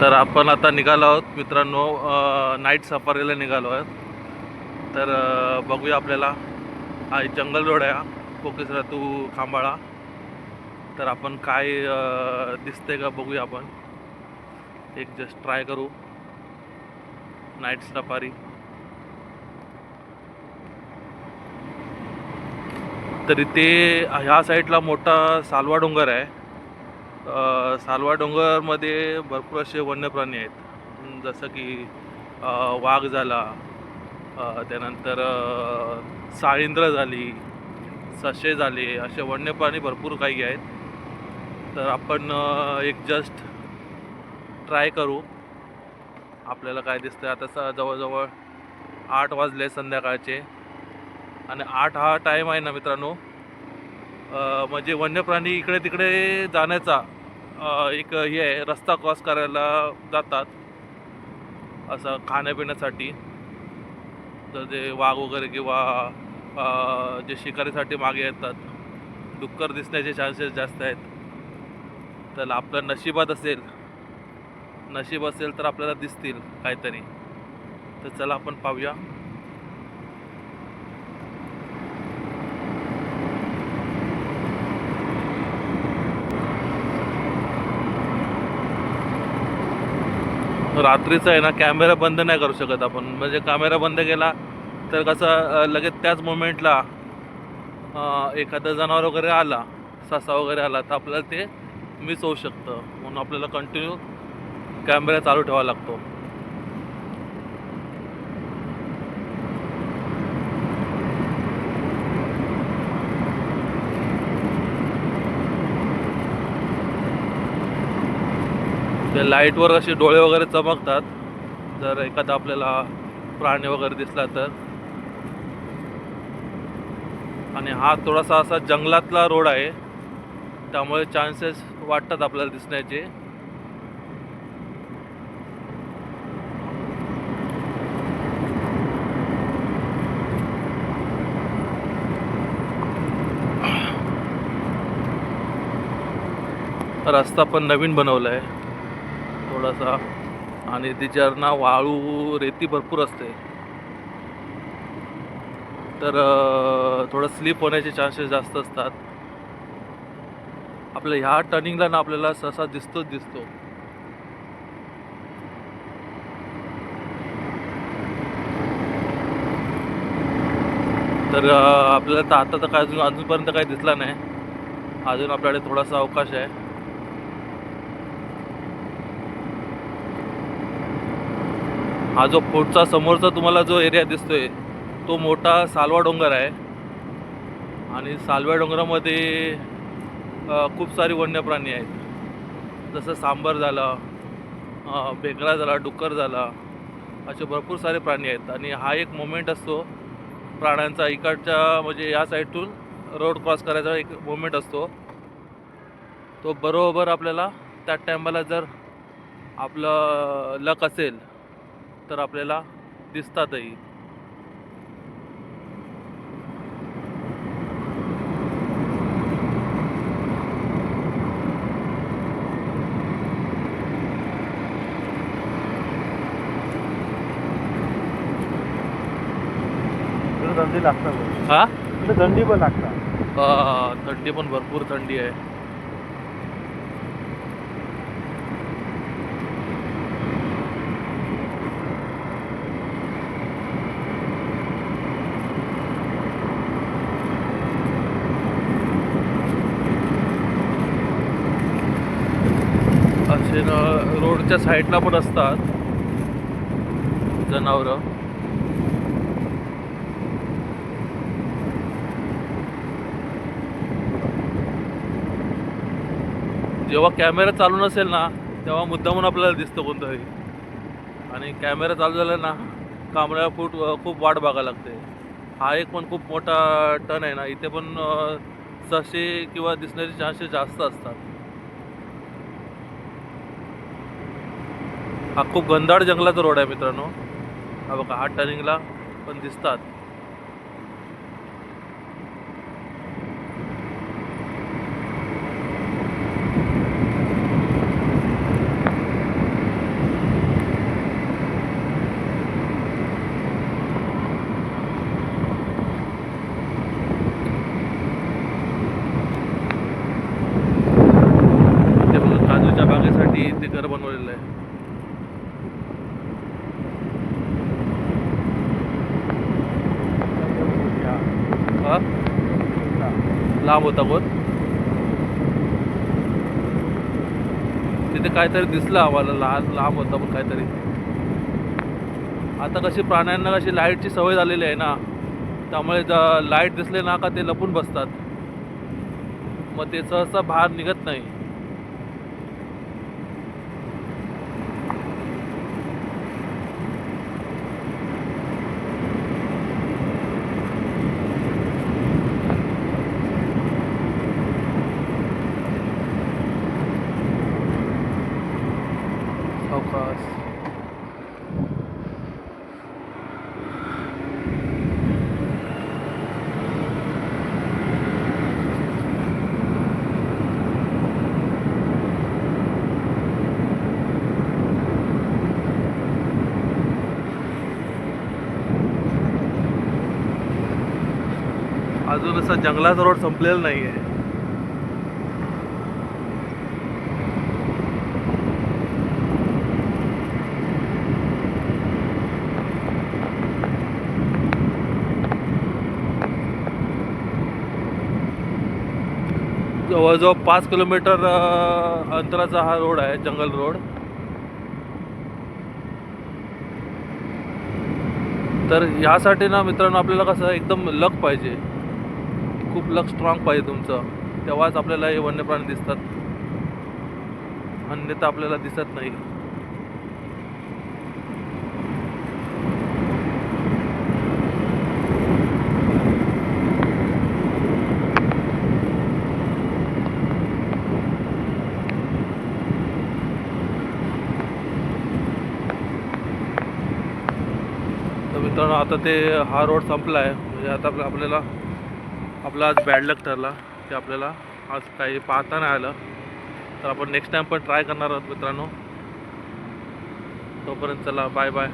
तर आपण आता निघालो आहोत. मित्रांनो नाईट सफारीला निघालो आहोत. तर बघूया आपल्याला. हा जंगल रोड आहे हा. कोकेसरा टू खांबाळा. तर आपण काय अ, दिसतंय का बघूया आपण. एक जस्ट ट्राय करू. नाईट सफारी तर इथे ह्या साईडला मोठा सालवा डोंगर आहे. सालवा डोंगरमध्ये भरपूर असे वन्य प्राणी आहेत. जसं की वाघ झाला त्यानंतर साळिंद्र झाली ससे झाले असे वन्य प्राणी भरपूर काही आहेत. तर आपण एक जस्ट ट्राय करू. आपल्याला काय दिसतं आता स जवळजवळ आठ वाजले संध्याकाळचे. आणि आठ हा टाईम आहे ना मित्रांनो. म्हणजे वन्य प्राणी इकडे तिकडे जाण्याचा एक हे आहे रस्ता क्रॉस करायला जातात. असं खाण्यापिण्यासाठी. तर ते वाघ वगैरे किंवा जे शिकारीसाठी मागे येतात. डुक्कर दिसण्याचे चान्सेस जास्त आहेत. तर आपलं नशिबात असेल नशीब असेल तर आपल्याला दिसतील काहीतरी. तर चला आपण पाहूया. रात्रीचं आहे ना कॅमेरा बंद नाही करू शकत आपण. म्हणजे कॅमेरा बंद केला तर कसं लगेच त्याच मोमेंटला एखादं जनावर वगैरे आला ससा वगैरे आला तर आपल्याला ते मिस होऊ शकतं. म्हणून आपल्याला कंटिन्यू कॅमेरा चालू ठेवावा लागतो. ते लाईटवर असे डोळे वगैरे चमकतात. जर एखादा आपल्याला प्राणी वगैरे दिसला तर. आणि हा थोडासा असा जंगलातला रोड आहे. त्यामुळे चान्सेस वाटतात आपल्याला दिसण्याचे. रस्ता पण नवीन बनवला आहे थोडासा. आणि तिच्यावर ना वाळू रेती भरपूर असते. तर थोडं स्लिप होण्याचे चान्सेस जास्त असतात. आपल्या ह्या टर्निंगला ना आपल्याला ससा दिसतोच दिसतो. तर आपल्याला तर आता तर काय अजून अजूनपर्यंत काही दिसला नाही. अजून आपल्याकडे थोडासा अवकाश आहे. हा जो पुढचा समोरचा तुम्हाला जो एरिया दिसतोय तो मोठा सालवा डोंगर आहे. आणि सालव्या डोंगरामध्ये खूप सारी वन्य प्राणी आहेत. जसं सांबर झाला अ, बेकरा झाला डुक्कर झाला असे भरपूर सारे प्राणी आहेत. आणि हा एक मोमेंट असतो प्राण्यांचा इकडच्या म्हणजे या साईडतून रोड क्रॉस करायचा एक मोमेंट असतो. तो बरोबर आपल्याला त्या टायमाला जर आपलं लक असेल तर आपल्याला दिसतातही. थंडी लागतात हा? थंडी पण लागतात थंडी पण भरपूर थंडी आहे असे ना रोडच्या साईडला पण असतात. जनावरं. जेव्हा कॅमेरा चालू नसेल ना तेव्हा मुद्दामून आपल्याला दिसतं कोणतंही. आणि कॅमेरा चालू झाला ना कांबळ्या फूट खूप वाट बघायला लागते. हा एक पण खूप मोठा टन आहे ना इथे पण अ, किंवा दिसण्याचे चान्सेस जास्त असतात. हा खूप गंधाड जंगलाचा रोड आहे मित्रांनो. हा बघा हा टर्निंगला पण दिसतात. लांब होता कोण तिथे काहीतरी दिसलं आम्हाला लहान लांब होता पण काहीतरी. आता कशी प्राण्यांना कशी लाईटची सवय झालेली आहे ना त्यामुळे ज- लाइट दिसले ना का ते लपून बसतात. मग ते सहसा बाहेर निघत नाही. सावकाश अजून असा जंगलाचा रोड संपलेला नाही आहे जवळजवळ पाच किलोमीटर अंतराचा हा रोड आहे जंगल रोड. तर यासाठी ना मित्रांनो आपल्याला कसं एकदम लक पाहिजे. खूप लक स्ट्रॉंग पाहिजे तुमचं. तेव्हाच आपल्याला हे वन्यप्राणी दिसतात. अन्यथा आपल्याला दिसत नाही तर मित्रांनो आता ते हा रोड संपला आहे म्हणजे आता आपल्याला आपला आज बॅड लक ठरला की आपल्याला आज काही पाहता नाही आलं. तर आपण नेक्स्ट टाइम पण ट्राय करणार आहोत मित्रांनो. तोपर्यंत चला बाय बाय